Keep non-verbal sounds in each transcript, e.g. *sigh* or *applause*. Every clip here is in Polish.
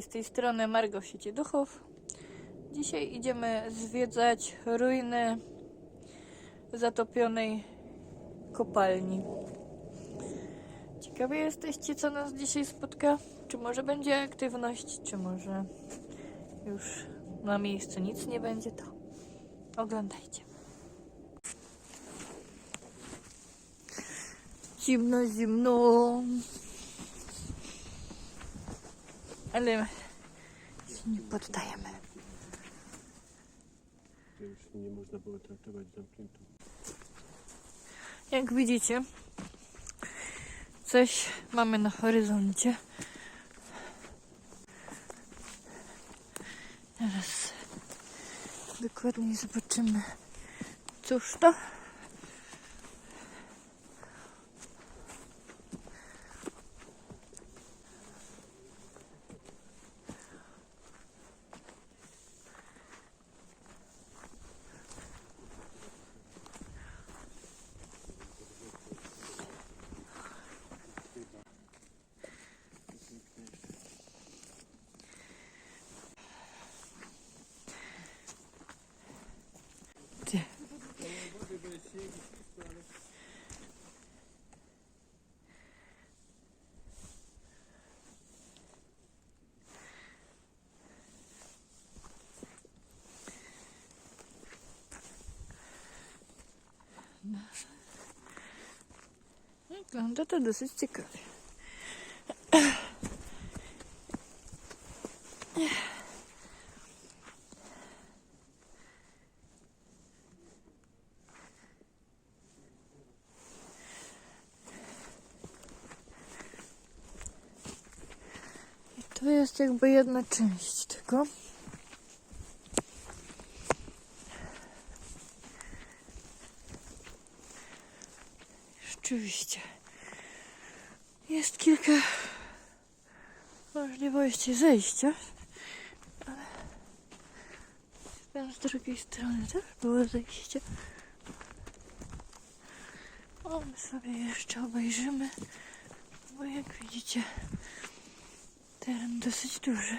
Z tej strony Margo w sieci duchów. Dzisiaj idziemy zwiedzać ruiny zatopionej kopalni. Ciekawi jesteście, co nas dzisiaj spotka? Czy może będzie aktywność, czy może już na miejscu nic nie będzie, to oglądajcie. Zimno, zimno. Ale się nie poddajemy. To już nie można było traktować zamkniętą. Jak widzicie, coś mamy na horyzoncie. Teraz dokładniej zobaczymy, cóż to. Wygląda to dosyć ciekawie. To jest jakby jedna część tego. Rzeczywiście. Jest kilka możliwości zejścia. Ale tam z drugiej strony też było zejście. O, my sobie jeszcze obejrzymy. Bo jak widzicie, teren dosyć duży.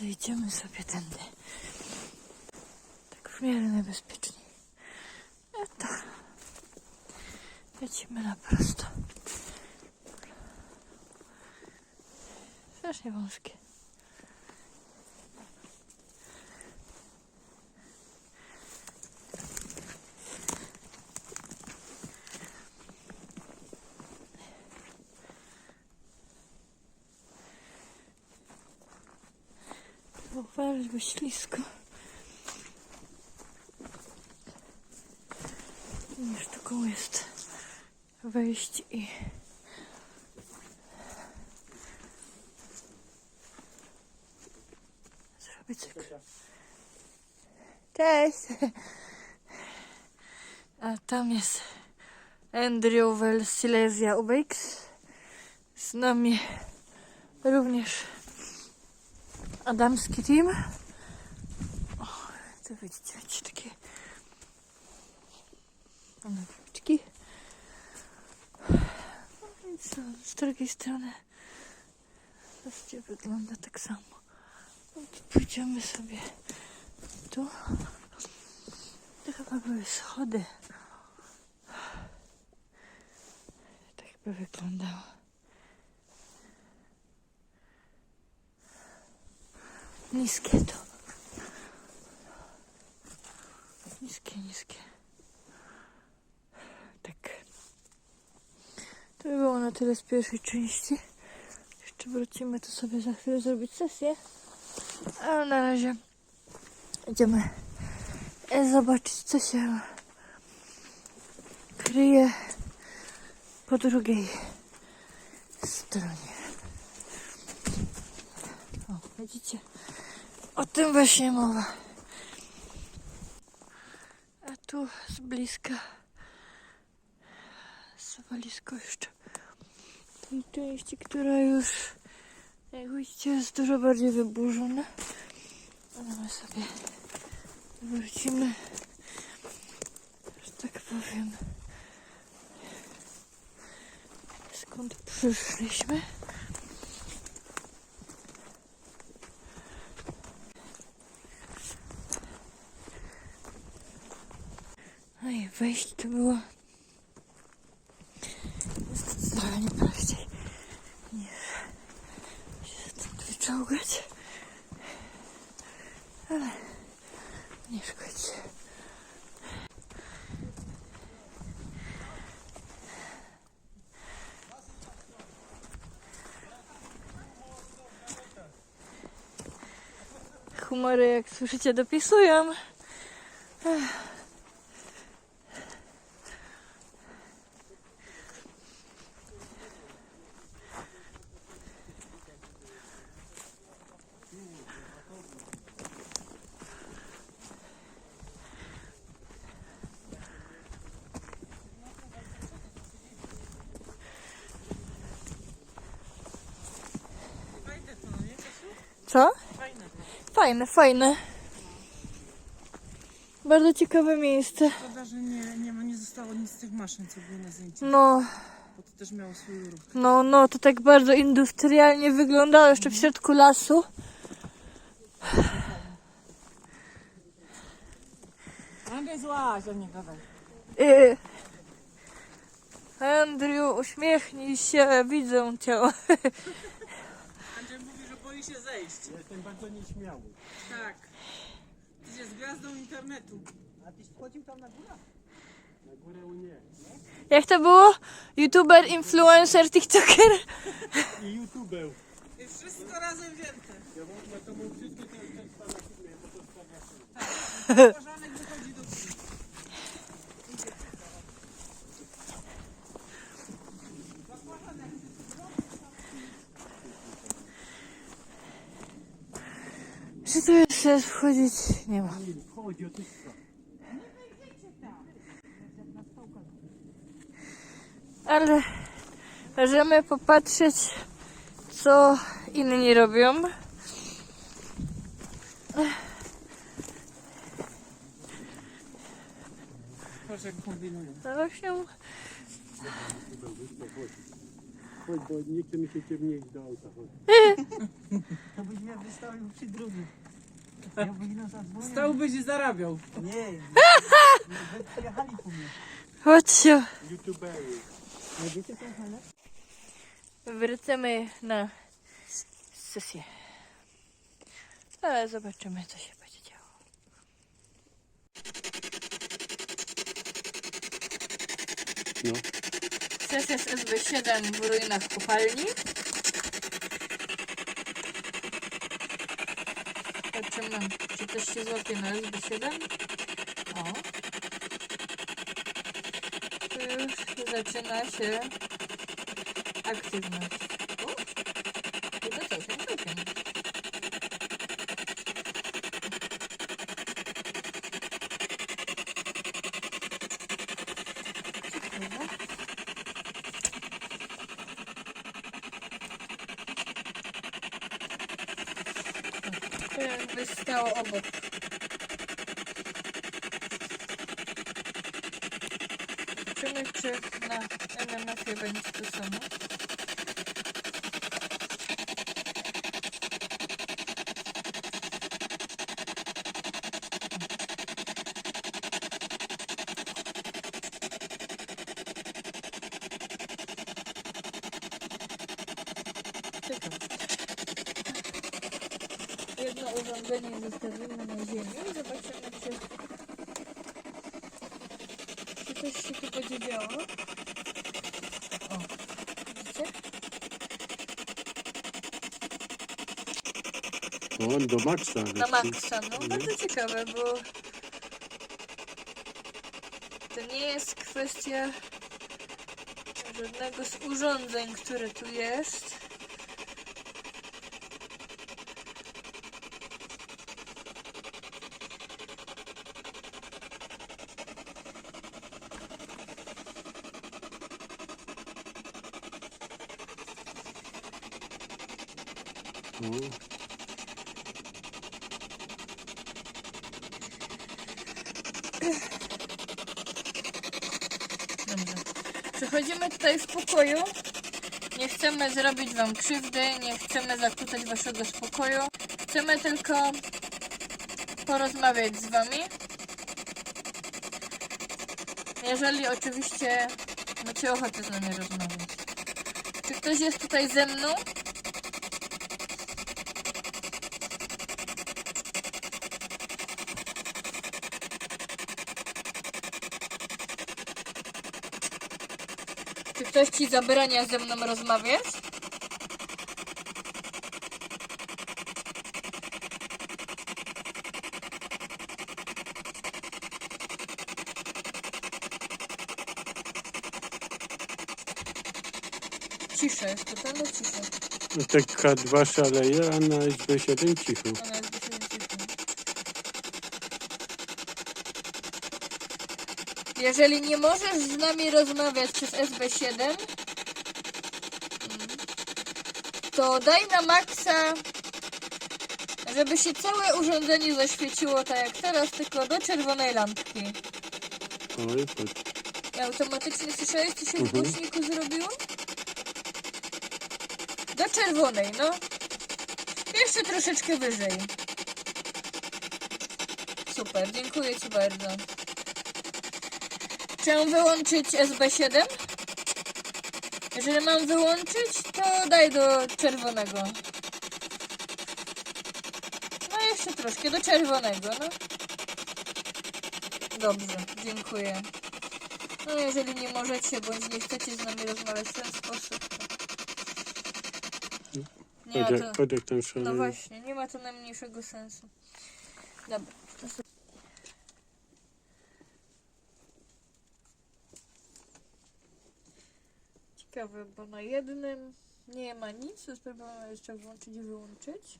Zejdziemy sobie tędy. Tak w miarę najbezpieczniej. No to lecimy na prosto. Strasznie wąskie. Bo ślisko. Nie sztuką jest wejść i zrobić cyk. Cześć! A tam jest Andrew Well Silesia Ubix. Z nami również adamski team. Widzicie, widzicie takie nowiczki. No co, z drugiej strony zobaczcie, wygląda tak samo. No pójdziemy sobie tu. To chyba były schody. Tak by wyglądało. Niskie to. Niskie, niskie. Tak. To by było na tyle z pierwszej części. Jeszcze wrócimy tu sobie za chwilę zrobić sesję. A na razie idziemy zobaczyć, co się kryje po drugiej stronie. O, widzicie? O tym właśnie mowa. Tu z bliska zwalisko jeszcze tej części, która już jak widzicie jest dużo bardziej wyburzona. Ale my sobie wrócimy, że tak powiem, skąd przyszliśmy. Wejść to było zdecydowanie prościej niż się stąd wyczołgać. Ale nie szkodzi. Humory, jak słyszycie, dopisują. Co? Fajne, fajne. Bardzo ciekawe miejsce. Szkoda, że nie, nie, ma, nie zostało nic z tych maszyn, co były na zdjęciu. No, Bo to też miało swój ruch. no, no, to tak bardzo industrialnie wyglądało jeszcze w środku lasu. Andrzej złaź, a nie gadaj. Yy. Andrew, uśmiechnij się, widzę cię. *laughs* Boi się zejść. Jestem bardzo nieśmiały. Tak. Ty jest gwiazdą internetu. A tyś wchodził tam na górę? Na górę u nie. Jak to było? YouTuber, influencer, TikToker? I YouTubeł. I wszystko razem wzięte. Ja mam na to co jest tam na filmie, bo to sprawia Kożanek wychodzi do góry. Sens wchodzić? Nie ma. Tyska. Ale możemy popatrzeć, co inni robią. Jak kombinują. No właśnie, Chodź, bo nie chce mi się ciemnieć do auta. Chodź. *laughs* To byś mnie wystawił przy drugim. Ja byś nas zadzwonił. Stałbyś i zarabiał. Nie, nie, wy przyjechali po mnie. chodźcie. YouTubery. Wracamy na sesję. Ale zobaczymy, co się będzie działo. No. Sesja z SB7 w ruinach kopalni. Zobaczymy, czy coś się złapie na SB7. O. Tu już zaczyna się aktywność. To jakby stało obok. Zobaczymy, czy na MMF-ie będzie to samo. Ciekawe. Jedno urządzenie zostawimy na ziemi i zobaczymy, czy, czy coś się tu będzie działo. O, widzicie? O, do maksa. Na maksa. No bardzo ciekawe, bo to nie jest kwestia żadnego z urządzeń, które tu jest. O, Dobrze. Przechodzimy tutaj w pokoju. Nie chcemy zrobić wam krzywdy, nie chcemy zakłócać waszego spokoju. Chcemy tylko porozmawiać z wami. Jeżeli oczywiście macie ochotę z nami rozmawiać. Czy ktoś jest tutaj ze mną? Czy ktoś ci zabrania ze mną rozmawiać? Cisza jest, totalna cisza. no tak K2 szaleje, a na SB7 cicho. Ona Jeżeli nie możesz z nami rozmawiać przez SB7, mm, to daj na maksa, żeby się całe urządzenie zaświeciło tak jak teraz, tylko do czerwonej lampki. Oj, patrz. Automatycznie słyszałeś, co się w Mhm. głośniku zrobiło? Do czerwonej, no. Jeszcze troszeczkę wyżej. Super, dziękuję Ci bardzo. Czy mam wyłączyć SB7? Jeżeli mam wyłączyć, to daj do czerwonego. No jeszcze troszkę, do czerwonego, no. Dobrze, dziękuję. No jeżeli nie możecie, bądź nie chcecie z nami rozmawiać w ten sposób, to... Nie ma to... No właśnie, nie ma to najmniejszego sensu. Dobra. to sobie- Ciekawe, bo na jednym nie ma nic, to spróbujemy jeszcze włączyć i wyłączyć.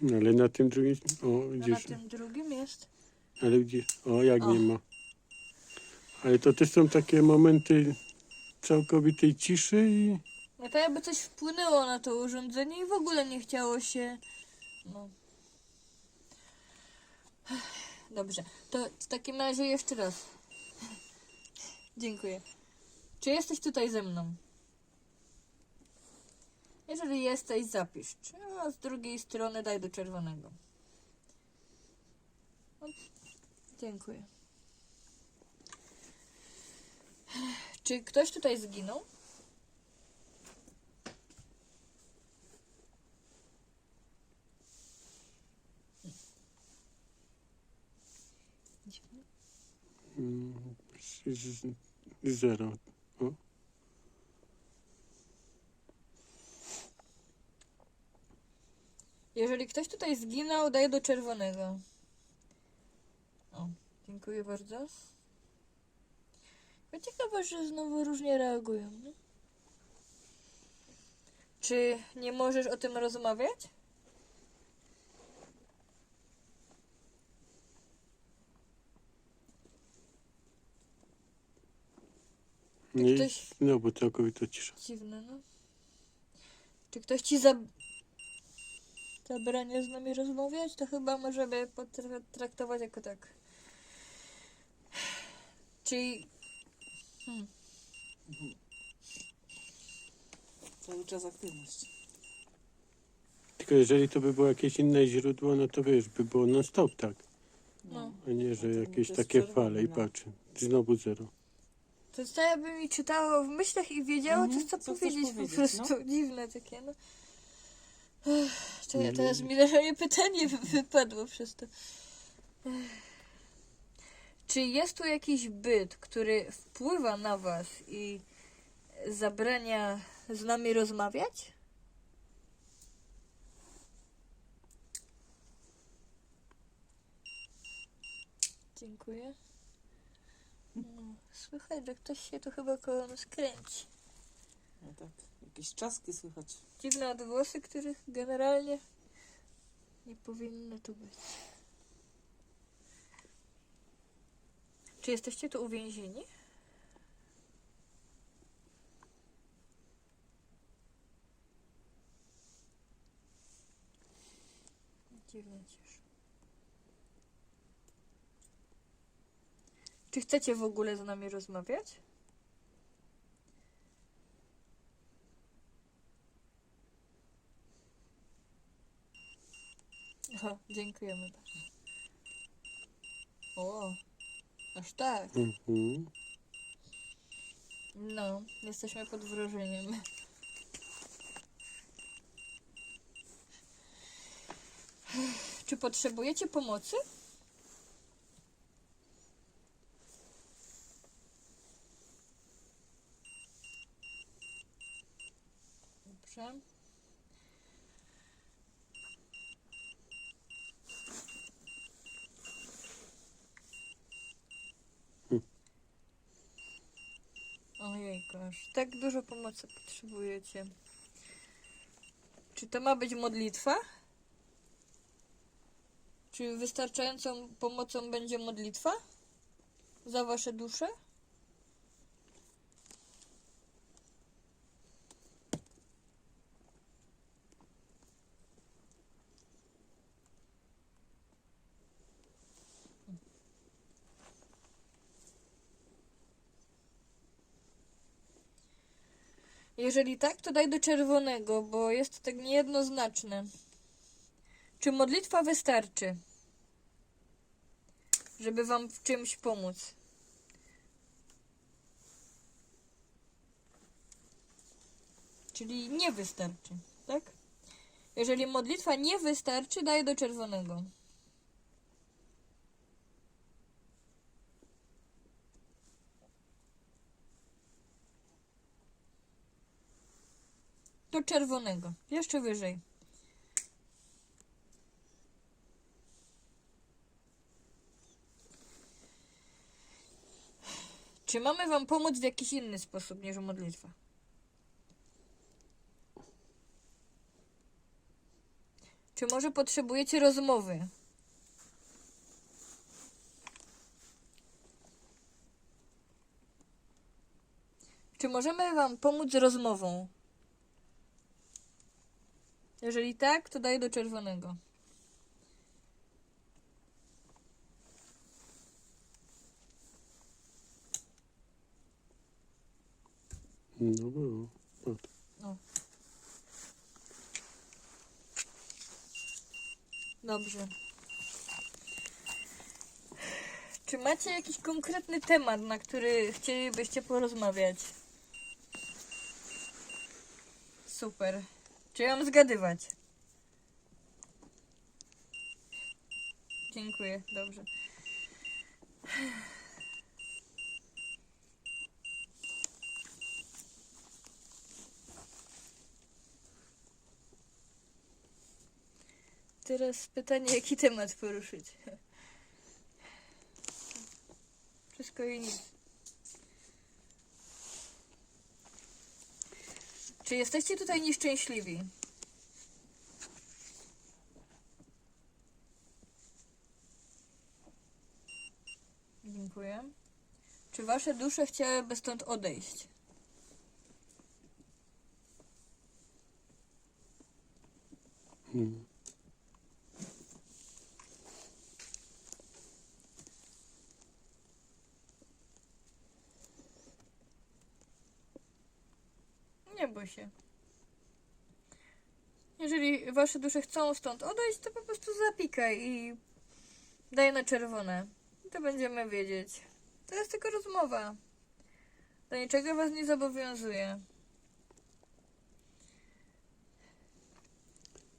No, ale na tym drugim... O, A na widzisz. tym drugim jest. Ale gdzie? O, jak O. nie ma. Ale to też są takie momenty całkowitej ciszy i... No to jakby coś wpłynęło na to urządzenie i w ogóle nie chciało się. No. Dobrze. To w takim razie jeszcze raz. *laughs* Dziękuję. Czy jesteś tutaj ze mną? Jeżeli jesteś, zapisz. A z drugiej strony daj do czerwonego. Dziękuję. Czy ktoś tutaj zginął? Mm, Zero. O. Jeżeli ktoś tutaj zginął, daj do czerwonego. O, dziękuję bardzo. Ciekawe, że znowu różnie reagują. Nie? Czy nie możesz o tym rozmawiać? Nie, ktoś- no bo całkowita cisza. Dziwne, no. Czy ktoś ci zabrania z nami rozmawiać? To chyba możemy potraktować jako tak. Czyli Cały czas aktywność. Tylko jeżeli to by było jakieś inne źródło, no to wiesz, by było non stop tak. No. A nie, że A to jakieś takie fale i no. patrz. Znowu zero. To jest tak, jakby mi czytało w myślach i wiedziało, Mhm, co, co co chcesz powiedzieć, po powiedzieć, prostu. *laughs* Dziwne takie, no. To ja teraz mi moje pytanie wy- wypadło przez to. Czy jest tu jakiś byt, który wpływa na was i zabrania z nami rozmawiać? Dziękuję. No, słychać, że ktoś się tu chyba koło nas kręci. No tak, jakieś czaski słychać. Dziwne odgłosy, których generalnie nie powinno tu być. Czy jesteście tu uwięzieni? dziwna cisza. Czy chcecie w ogóle z nami rozmawiać? O, dziękujemy. O, aż tak. Mhm. No, jesteśmy pod wrażeniem. Czy potrzebujecie pomocy? Dobrze. Tak dużo pomocy potrzebujecie. Czy to ma być modlitwa? Czy wystarczającą pomocą będzie modlitwa? Za wasze dusze? Jeżeli tak, to daj do czerwonego, bo jest tak niejednoznaczne. Czy modlitwa wystarczy, żeby wam w czymś pomóc? Czyli nie wystarczy, tak? Jeżeli modlitwa nie wystarczy, daj do czerwonego. Do czerwonego. Jeszcze wyżej. Czy mamy wam pomóc w jakiś inny sposób niż modlitwa? Czy może potrzebujecie rozmowy? Czy możemy wam pomóc z rozmową? Jeżeli tak, to daj do czerwonego. No było. O, Dobrze. Czy macie jakiś konkretny temat, na który chcielibyście porozmawiać? Super. Czy mam zgadywać? Dziękuję, dobrze. Teraz pytanie, jaki temat poruszyć? Wszystko i nic. Czy jesteście tutaj nieszczęśliwi? Dziękuję. Czy wasze dusze chciałyby stąd odejść? mm. Się. Jeżeli wasze dusze chcą stąd odejść, to po prostu zapikaj i daj na czerwone. I to będziemy wiedzieć. To jest tylko rozmowa. Do niczego was nie zobowiązuje.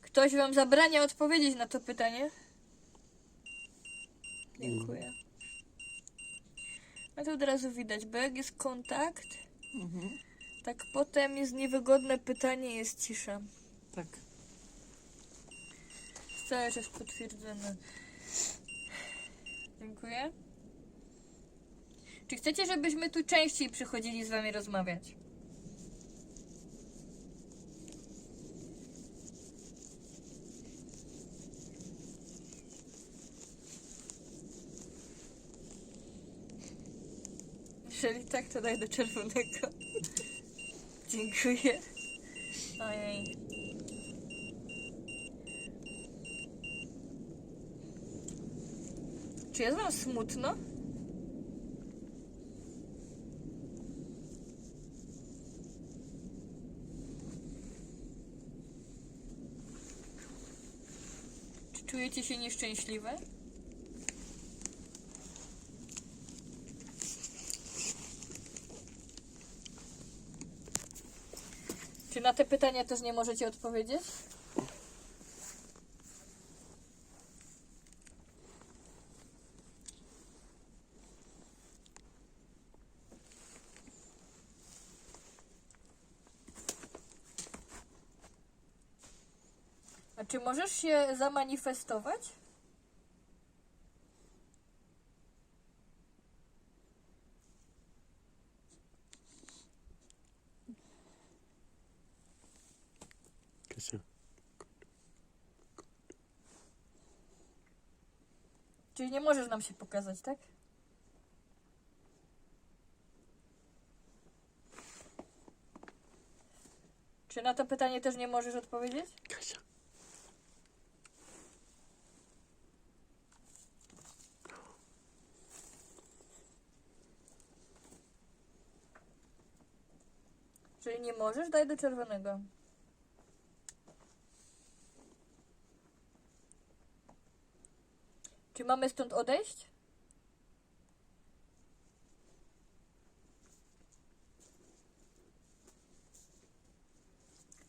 Ktoś wam zabrania odpowiedzieć na to pytanie? Dziękuję. A to od razu widać, bo jak jest kontakt, Mhm. Tak potem jest niewygodne pytanie, jest cisza. Tak. Cały czas potwierdzone. Dziękuję. Czy chcecie, żebyśmy tu częściej przychodzili z wami rozmawiać? Jeżeli tak, to daj do czerwonego. Dziękuję. Ojej. Czy jest wam smutno? Czy czujecie się nieszczęśliwe? Te pytania też nie możecie odpowiedzieć? A czy możesz się zamanifestować? Czyli nie możesz nam się pokazać, tak? Czy na to pytanie też nie możesz odpowiedzieć? Kasia. Czyli nie możesz? Daj do czerwonego. Czy mamy stąd odejść?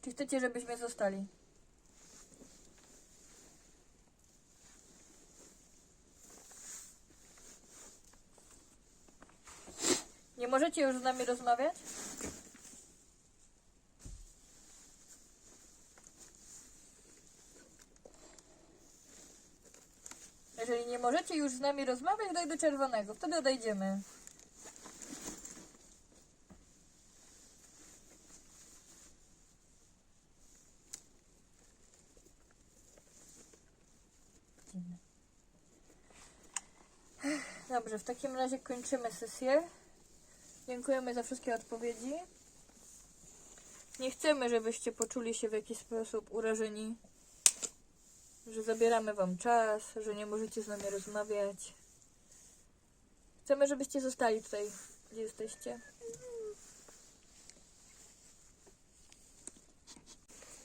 Czy chcecie, żebyśmy zostali? Nie możecie już z nami rozmawiać? Jeżeli możecie już z nami rozmawiać, daj do czerwonego. Wtedy odejdziemy. Dobrze, w takim razie kończymy sesję. Dziękujemy za wszystkie odpowiedzi. Nie chcemy, żebyście poczuli się w jakiś sposób urażeni że zabieramy wam czas, że nie możecie z nami rozmawiać. Chcemy, żebyście zostali tutaj, gdzie jesteście.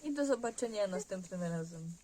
I do zobaczenia następnym razem.